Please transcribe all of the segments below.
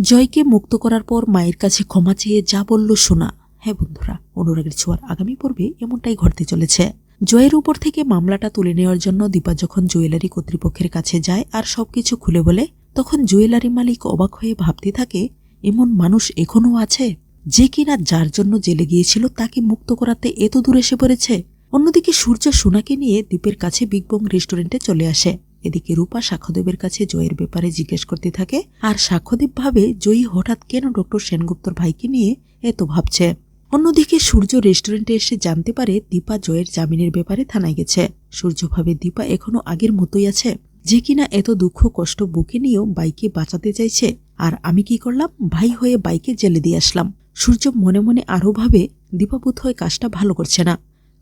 জয়কে মুক্ত করার পর মায়ের কাছে ক্ষমা চেয়ে যা বলল সোনা হ্যাঁ বন্ধুরা, অনুরাগের ছোঁয়ার আগামী পর্বে এমনটাই ঘটতে চলেছে। জয়ের উপর থেকে মামলাটা তুলে নেওয়ার জন্য দীপা যখন জুয়েলারি কর্তৃপক্ষের কাছে যায় আর সবকিছু খুলে বলে, তখন জুয়েলারি মালিক অবাক হয়ে ভাবতে থাকে, এমন মানুষ এখনও আছে? যে কিনা যার জন্য জেলে গিয়েছিল তাকে মুক্ত করাতে এত দূর এসে পড়েছে? অন্যদিকে সূর্য সোনাকে নিয়ে দ্বীপের কাছে বিগবং রেস্টুরেন্টে চলে আসে। এদিকে রূপা সাক্ষ্যদেবের কাছে জয়ের ব্যাপারে জিজ্ঞেস করতে থাকে, আর সাক্ষ্যদেব ভাবে জয়ী হঠাৎ কেন ডক্টর সেনগুপ্তর ভাইকে নিয়ে এত ভাবছে। অন্যদিকে সূর্য রেস্টুরেন্টে এসে জানতে পারে দীপা জয়ের জামিনের ব্যাপারে থানায় গেছে। সূর্য ভাবে দীপা এখনও আগের মতোই আছে, যে কিনা এত দুঃখ কষ্ট বুকে নিয়েও বাইকে বাঁচাতে চাইছে, আর আমি কি করলাম? ভাই হয়ে বাইকে জেলে দিয়ে আসলাম। সূর্য মনে মনে আরও ভাবে, দীপা বোধ হয় কাজটা ভালো করছে না,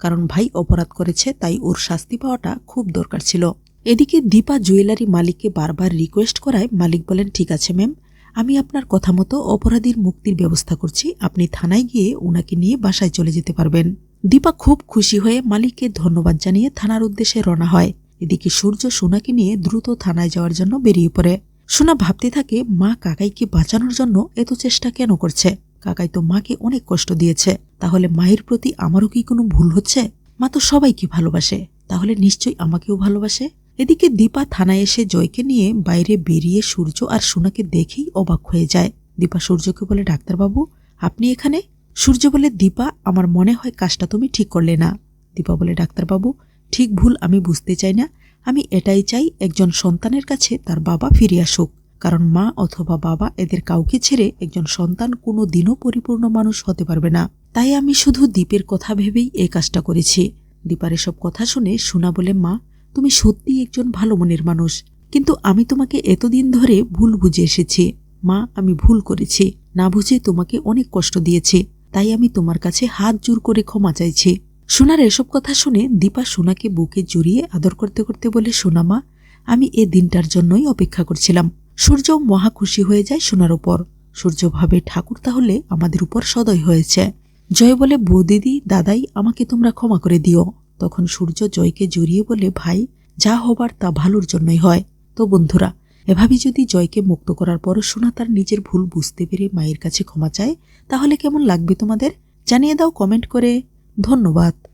কারণ ভাই অপরাধ করেছে, তাই ওর শাস্তি পাওয়াটা খুব দরকার ছিল। এদিকে দীপা জুয়েলারি মালিককে বারবার রিকোয়েস্ট করায় মালিক বলেন, ঠিক আছে ম্যাম আমি আপনার কথা মতো অপরাধীর মুক্তির ব্যবস্থা করছি। আপনি থানায় গিয়ে ওনাকে নিয়ে বাসায় চলে যেতে পারবেন। দীপা খুব খুশি হয়ে মালিককে ধন্যবাদ জানিয়ে থানার উদ্দেশ্যে রওনা হয়। এদিকে সূর্য সোনাকে নিয়ে দ্রুত থানায় যাওয়ার জন্য বেরিয়ে পড়ে। সোনা ভাবতে থাকে, মা কাকাইকে বাঁচানোর জন্য এত চেষ্টা কেন করছে? কাকাই তো মাকে অনেক কষ্ট দিয়েছে। তাহলে মায়ের প্রতি আমারও কি কোনো ভুল হচ্ছে? মা তো সবাইকে ভালোবাসে। তাহলে নিশ্চয়ই আমাকেও ভালোবাসে? এদিকে দীপা থানায় এসে জয়কে নিয়ে বাইরে বেরিয়ে সূর্য আর সোনাকে দেখেই অবাক হয়ে যায়। দীপা সূর্যকে বলে, ডাক্তারবাবু, আপনি এখানে? সূর্য বলে, দীপা, আমার মনে হয় কাজটা তুমি ঠিক করলে না। দীপা বলে, ডাক্তারবাবু, ঠিক ভুল আমি বুঝতে চাই না। আমি এটাই চাই, একজন সন্তানের কাছে তার বাবা ফিরে আসুক। কারণ মা অথবা বাবা এদের কাউকে ছেড়ে একজন সন্তান কোনো দিনও পরিপূর্ণ মানুষ হতে পারবে না। তাই আমি শুধু দ্বীপের কথা ভেবেই এই কাজটা করেছি। দীপার এসব কথা শুনে শোনা বলে, মা তুমি সত্যি একজন ভালো মনের মানুষ। কিন্তু আমি তোমাকে এতদিন ধরে ভুল বুঝে এসেছি। মা, আমি ভুল করেছি। না বুঝে তোমাকে অনেক কষ্ট দিয়েছি। তাই আমি তোমার কাছে হাত জোর করে ক্ষমা চাইছি। সোনার এসব কথা শুনে দীপা সোনাকে বুকে জড়িয়ে আদর করতে করতে বলে, সোনা মা, আমি এ দিনটার জন্যই অপেক্ষা করছিলাম। সূর্য মহা খুশি হয়ে যায় সোনার উপর। সূর্য ভাবে, ঠাকুর তাহলে আমাদের উপর সদয় হয়েছে। জয় বলে বৌদিদি দাদাই, আমাকে তোমরা ক্ষমা করে দিও। তখন সূর্য জয়কে জড়িয়ে বলে, ভাই, যা হবার তা ভালোর জন্যই হয়। তো বন্ধুরা, এভাবে যদি জয়কে মুক্ত করার পর সোনা তার নিজের ভুল বুঝতে পেরে মায়ের কাছে ক্ষমা চায়, তাহলে কেমন লাগবে তোমাদের? জানিয়ে দাও কমেন্ট করে। ধন্যবাদ।